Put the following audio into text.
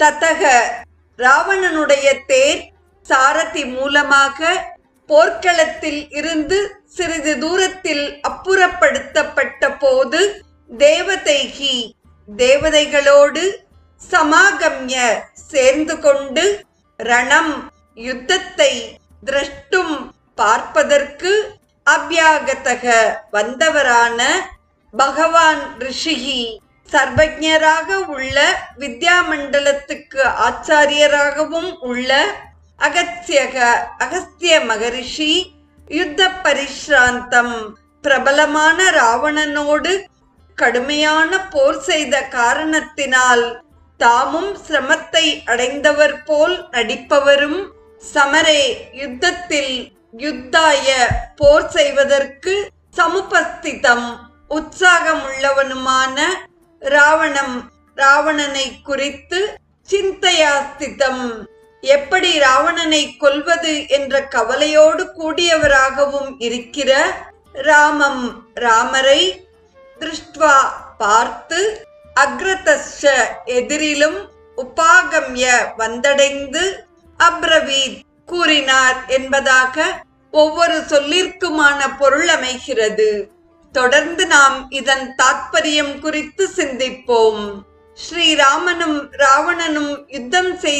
தத்தக ராவணனுடைய தேர் சாரதி மூலமாக போர்க்களத்தில் இருந்து சிறிது தூரத்தில் அப்புறப்படுத்தப்பட்ட போது தேவதைகி தேவதைகளோடு சமாகம்ய சேர்ந்து கொண்டு ரணம் யுத்தத்தை திரஷ்டும் பார்ப்பதற்கு அபியாகதக வந்தவரான பகவான் ரிஷிகி சர்வஜராக உள்ள வித்யா மண்டலத்துக்கு ஆச்சாரியராகவும் உள்ள அகத்தியக அகஸ்திய மகரிஷி யுத்த பரிஷ்ராந்தம் பிரபலமான ராவணனோடு கடுமையான போர் செய்த காரணத்தினால் தாமும் சிரமத்தை அடைந்தவர் போல் நடிப்பவரும் சமரே யுத்தத்தில் யுத்தாய போர் செய்வதற்கு சமுபஸ்திதம் உற்சாகமுள்ளவனுமான ராவணம் ராவணனை குறித்து சிந்தையாஸ்திதம். எப்படி ராவணனை கொல்வது என்ற கவலையோடு கூடியவராகவும் இருக்கிற ராமம் ராமரை திருஷ்டுவா பார்த்து அக்ரதஷ எதிரிலும் உபாகம்ய வந்தடைந்து அப்ரவீத் கூறினார் என்பதாக ஒவ்வொரு சொல்லிற்குமான பொருள் அமைகிறது. தொடர்ந்து நாம் இதன் தாத்பரியம் குறித்து சிந்திப்போம். ஸ்ரீராமனும் ராவணனும் யுத்தம் செய்து